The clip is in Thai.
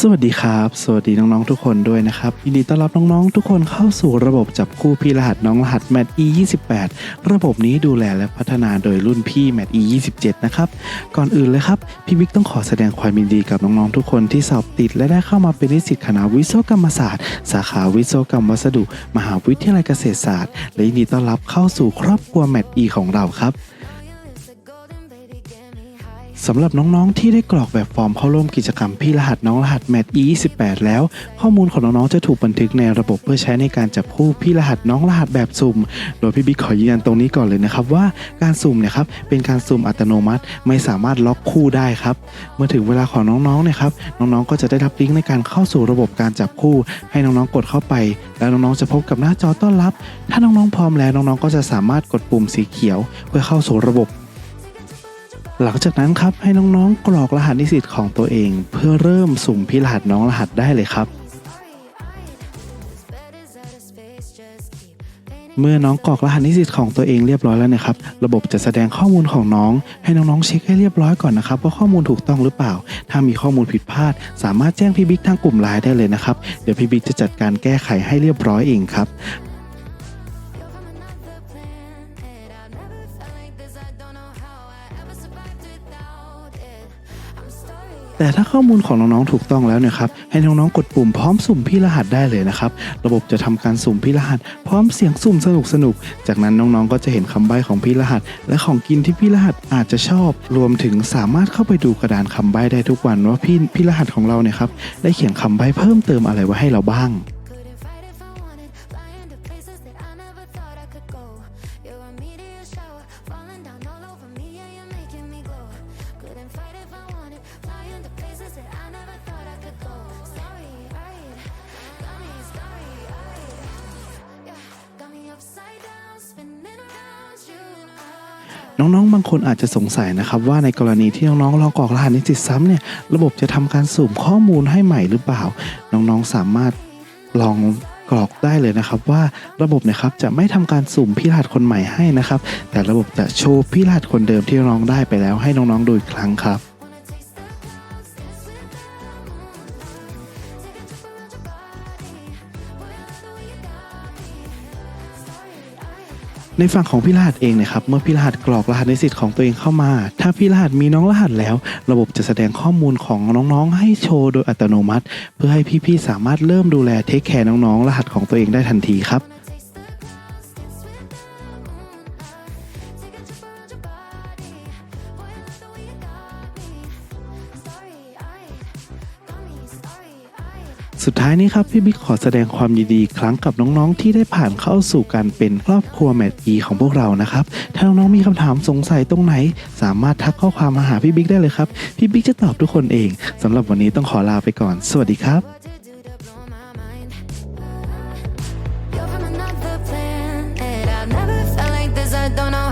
สวัสดีครับ สวัสดีน้องๆทุกคนด้วยนะครับยินดีต้อนรับน้องๆทุกคนเข้าสู่ระบบจับคู่พี่รหัสน้องรหัสแมท e 2 8ระบบนี้ดูแลและพัฒนาโดยรุ่นพี่แมท e 2 7นะครับก่อนอื่นเลยครับพี่บิ๊กต้องขอแสดงความยินดีกับน้องๆทุกคนที่สอบติดและได้เข้ามาเป็นนิสิตคณะวิศวกรรมศาสตร์ สาขาวิศวกรรมวัสดุ มหาวิทยาลัยเกษตรศาสตร์ และยินดีต้อนรับเข้าสู่ครอบครัวแมท e ของเราครับ สำหรับน้องๆ ที่ได้กรอกแบบฟอร์มเข้าร่วมกิจกรรมพี่รหัสน้องรหัสแมท E28 แล้ว ข้อมูลของน้องๆ จะถูกบันทึกในระบบเพื่อใช้ในการจับคู่พี่รหัสน้องรหัสแบบสุ่ม โดยพี่บิ๊กขอยืนยันตรงนี้ก่อนเลยนะครับว่าการสุ่มเนี่ยครับเป็นการสุ่มอัตโนมัติไม่สามารถล็อกคู่ได้ครับเมื่อถึงเวลาของน้องๆเนี่ยครับน้องๆ ก็จะได้รับลิงก์ในการเข้าสู่ระบบการจับคู่ ให้น้องๆ กดเข้าไป แล้วน้องๆ จะพบกับหน้าจอต้อนรับ ถ้าน้องๆ พร้อมแล้วน้องๆ ก็จะสามารถกดปุ่มสีเขียว เพื่อเข้าสู่ระบบ หลังจากนั้นครับให้น้องๆ กรอกรหัสนิสิตของตัวเอง เพื่อเริ่มสุ่มพี่รหัสน้องรหัสได้เลยครับ เมื่อน้องกรอกรหัสนิสิตของตัวเองเรียบร้อยแล้วนะครับ ระบบจะแสดงข้อมูลของน้อง ให้น้องๆเช็คให้เรียบร้อยก่อนนะครับว่าข้อมูลถูกต้องหรือเปล่า ถ้ามีข้อมูลผิดพลาด สามารถแจ้งพี่บิ๊กทางกลุ่มไลน์ได้เลยนะครับ เดี๋ยวพี่บิ๊กจะจัดการแก้ไขให้เรียบร้อยเองครับ แต่ถ้าข้อมูลของน้องๆถูกต้องแล้วเนี่ยครับให้น้องๆกดปุ่มพร้อมสุ่มพี่รหัสได้เลยนะครับระบบจะทำการสุ่มพี่รหัส พร้อมเสียงสุ่มสนุกๆจากนั้นน้องๆก็จะเห็นคำใบ้ของพี่รหัส และของกินที่พี่รหัสอาจจะชอบ รวมถึงสามารถเข้าไปดูกระดานคำใบ้ได้ทุกวันว่าพี่พี่รหัสของเราเนี่ยครับได้เขียนคำใบ้เพิ่มเติมอะไรไว้ให้เราบ้าง น้องๆ บางคนอาจจะสงสัยนะครับ ว่าในกรณีที่น้องๆลองกรอกรหัสนิสิตซ้ำเนี่ย ระบบจะทำการสุ่มข้อมูลให้ใหม่หรือเปล่า น้องๆ สามารถลองกรอกได้เลยนะครับว่าระบบนะครับจะไม่ทำการสุ่มพี่รหัสคนใหม่ให้นะครับ แต่ระบบจะโชว์พี่รหัสคนเดิมที่น้องได้ไปแล้วให้น้องๆดูอีกครั้งครับ ในฝั่งของพี่รหัสเองนะครับเมื่อพี่รหัสกรอกรหัสในสิทธิ์ของตัวเองเข้ามา ถ้าพี่รหัสมีน้องรหัสแล้ว ระบบจะแสดงข้อมูลของน้องๆ ให้โชว์โดยอัตโนมัติ เพื่อให้พี่ๆสามารถเริ่มดูแลเทคแคร์น้องๆ รหัสของตัวเองได้ทันทีครับ สุดท้ายนี้ครับพี่บิ๊กขอแสดงความยินดีครั้งกับน้องๆ ที่ได้ผ่านเข้าสู่การเป็นครอบครัวแมทอีของพวกเรานะครับ ถ้าน้องๆมีคำถามสงสัยตรงไหน สามารถทักข้อความมาหาพี่บิ๊กได้เลยครับ พี่บิ๊กจะตอบทุกคนเอง สำหรับวันนี้ต้องขอลาไปก่อน สวัสดีครับ don't know